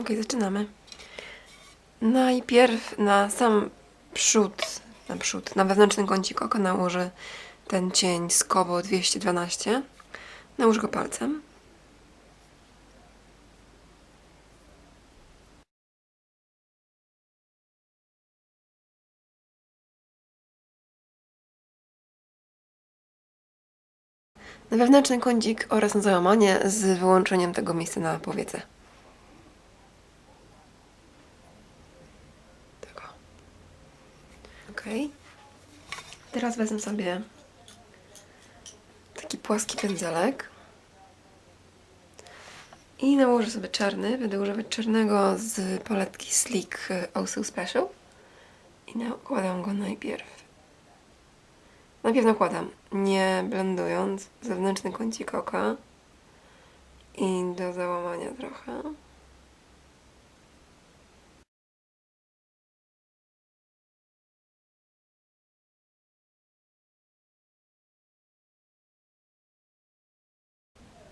Ok, zaczynamy. Najpierw na sam przód, na przód, na wewnętrzny kącik oka nałożę ten cień z Kobo 212. Nałóż go palcem. Na wewnętrzny kącik oraz na załamanie z wyłączeniem tego miejsca na powiece. Tego. Ok. Teraz wezmę sobie taki płaski pędzelek i nałożę sobie czarny. Będę używać czarnego z paletki Sleek Also Special i nakładam go najpierw. Najpierw nakładam, nie blendując, zewnętrzny kącik oka i do załamania trochę.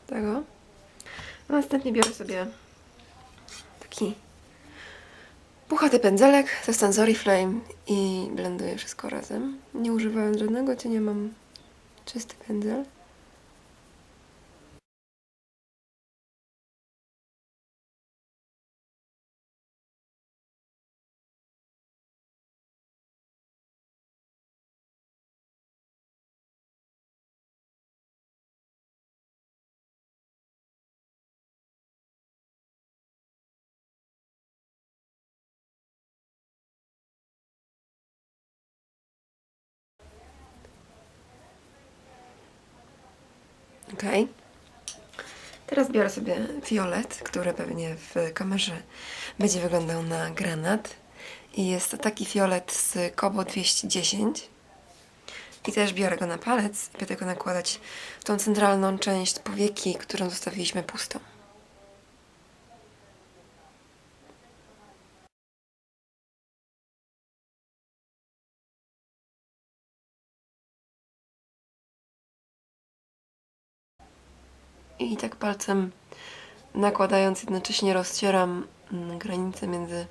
Tego. A następnie biorę sobie taki puchaty pędzelek ze Stanzori Flame i blenduję wszystko razem. Nie używając żadnego cienia, mam czysty pędzel. Ok. Teraz biorę sobie fiolet, który pewnie w kamerze będzie wyglądał na granat. I jest to taki fiolet z Kobo 210. I też biorę go na palec będę go nakładać w tą centralną część powieki, którą zostawiliśmy pustą. I tak palcem nakładając, jednocześnie rozcieram mm, granicę między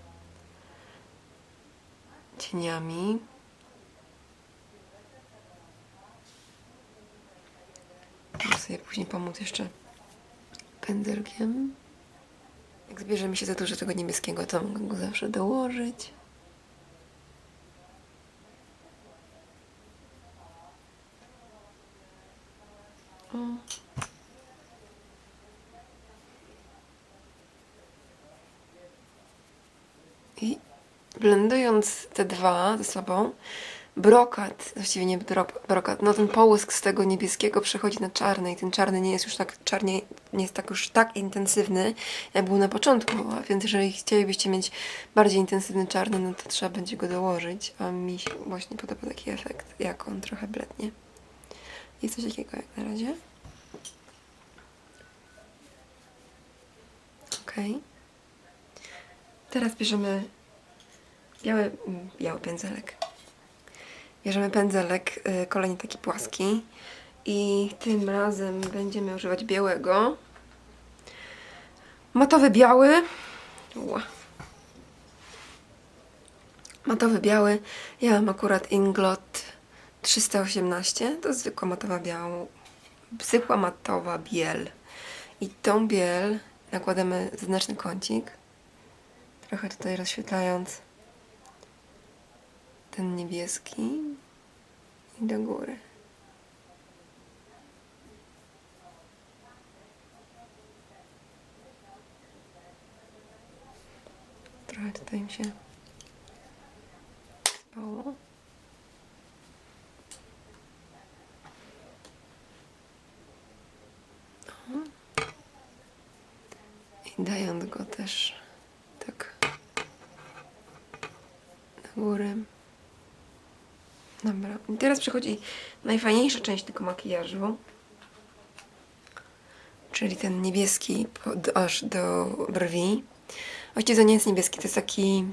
cieniami. Mogę sobie później pomóc jeszcze pędzelkiem. Jak zbierze mi się za dużo tego niebieskiego, to mogę go zawsze dołożyć. O. I blendując te dwa ze sobą, brokat, właściwie nie bro- brokat, no ten połysk z tego niebieskiego przechodzi na czarny i ten czarny nie jest już tak czarnie, nie jest tak już tak intensywny, jak był na początku, a więc jeżeli chcielibyście mieć bardziej intensywny czarny, no to trzeba będzie go dołożyć, a mi się właśnie podoba taki efekt, jak on trochę blednie. Jest coś takiego jak na razie. Okej. Teraz bierzemy biały, biały pędzelek. Bierzemy pędzelek, y, kolejny taki płaski i tym razem będziemy używać białego. Matowy biały. Ła. Matowy biały. Ja mam akurat Inglot 318. To zwykła matowa biała, zwykła matowa biel. I tą biel nakładamy zewnętrzny kącik trochę tutaj rozświetlając ten niebieski i do góry. Trochę tutaj mi się spało. O. I dając go też tak na górę. Dobra. I teraz przychodzi najfajniejsza część tego makijażu. Czyli ten niebieski pod, aż do brwi. Właściwie to nie jest niebieski, to jest taki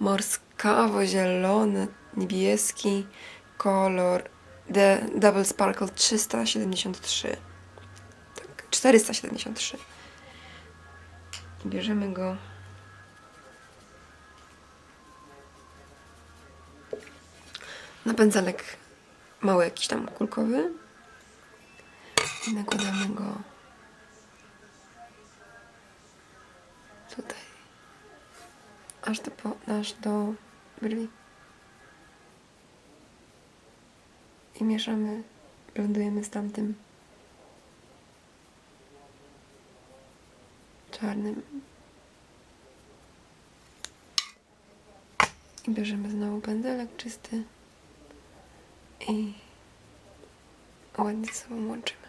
morskawo-zielony, niebieski kolor The Double Sparkle 373. Tak, 473. I bierzemy go na pędzelek mały jakiś tam kulkowy. I nakładamy go tutaj. Aż do, aż do brwi. I mieszamy, blendujemy z tamtym czarnym. I bierzemy znowu pędzelek czysty i ładnie ze sobą łączymy.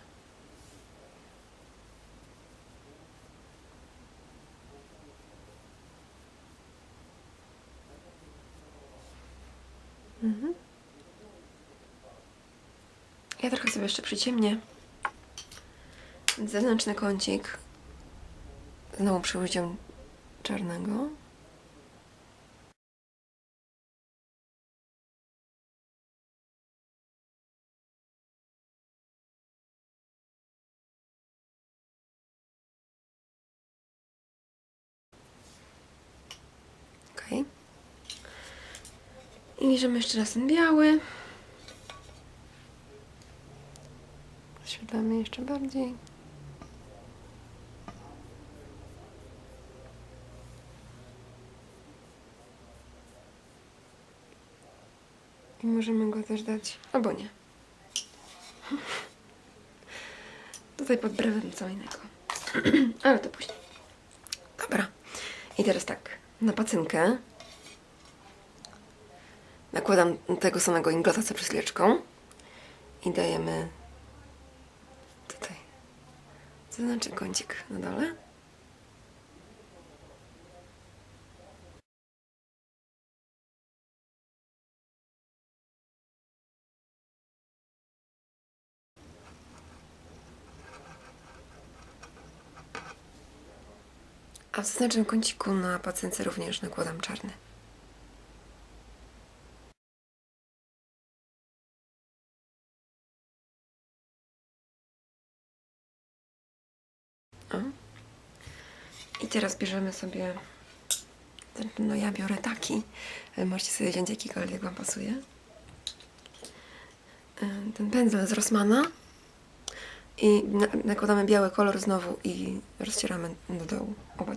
Mhm. Ja trochę sobie jeszcze przyciemnię zewnętrzny kącik znowu przy użyciu czarnego. Okej. I bierzemy jeszcze raz ten biały. Oświetlamy jeszcze bardziej. I możemy go też dać, albo nie. Tutaj pod brewem co innego. Ale to później. Dobra. I teraz tak, na pacynkę nakładam tego samego inglota co przed chwileczką i dajemy tutaj, to znaczy kącik na dole. A w zaznacznym kąciku na pacynce również nakładam czarny. O. I teraz bierzemy sobie. No ja biorę taki. ale Możecie sobie wziąć jakikolwiek Wam pasuje. Ym, Ten pędzel z Rossmana. I na- nakładamy biały kolor znowu i rozcieramy do dołu oba.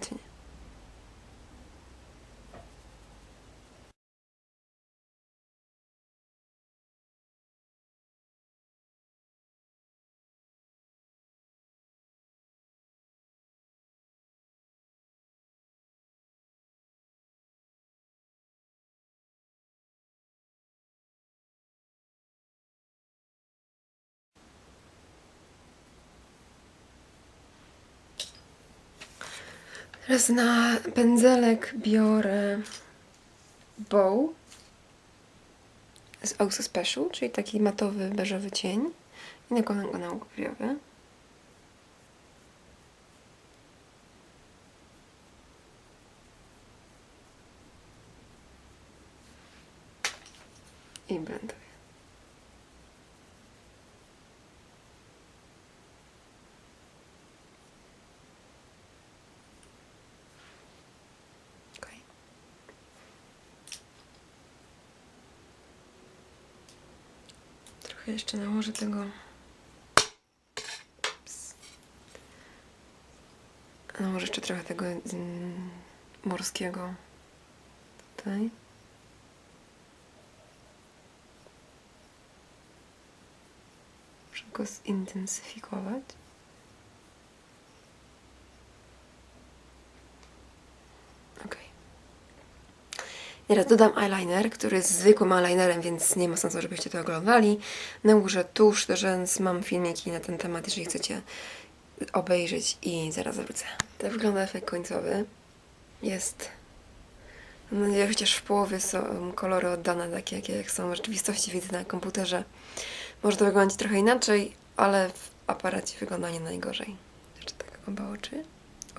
Teraz na pędzelek biorę bow z Oxo Special, czyli taki matowy, beżowy cień i nakładam go na łuk brwiowy. I blenduję. Okej. Trochę jeszcze nałożę tego. Ups. Nałożę jeszcze trochę tego mm, morskiego tutaj. Żeby go zintensyfikować. Okej. Teraz dodam eyeliner, który jest zwykłym eyelinerem, więc nie ma sensu, żebyście to oglądali. Nałożę tusz do rzęs, mam filmiki na ten temat, jeżeli chcecie obejrzeć i zaraz wrócę. Tak wygląda efekt końcowy. Jest, mam nadzieję, chociaż w połowie są kolory oddane takie, jakie jak są w rzeczywistości, widzę na komputerze. Może to wyglądać trochę inaczej, ale w aparacie wygląda nie najgorzej. Jeszcze tak, oba oczy,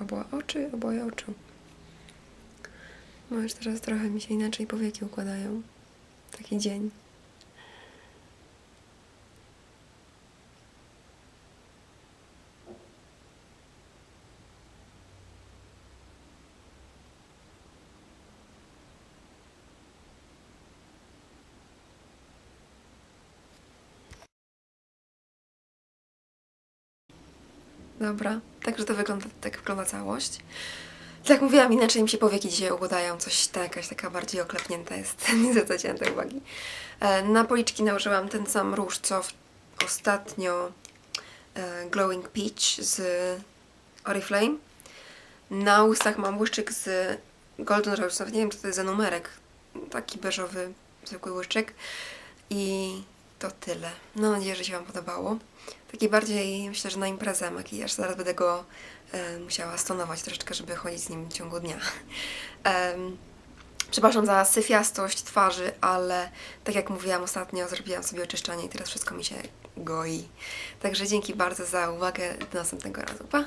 oba oczy, oboje oczu. Bo już teraz trochę mi się inaczej powieki układają. Taki dzień. Dobra, także to wygląda, tak wygląda całość. Tak jak mówiłam, inaczej mi się powieki dzisiaj układają, coś ta jakaś taka bardziej oklepnięta jest, nie zwracajcie na to uwagi. E, Na policzki nałożyłam ten sam róż, co ostatnio e, Glowing Peach z Oriflame. Na ustach mam błyszczyk z Golden Rose, nie wiem co to jest za numerek, taki beżowy, zwykły błyszczyk. I to tyle. Mam nadzieję, że się Wam podobało. Taki bardziej, myślę, że na imprezę makijaż. Zaraz będę go e, musiała stonować troszeczkę, żeby chodzić z nim w ciągu dnia. Em, przepraszam za syfiastość twarzy, ale tak jak mówiłam ostatnio, zrobiłam sobie oczyszczanie i teraz wszystko mi się goi. Także dzięki bardzo za uwagę. Do następnego razu. Pa!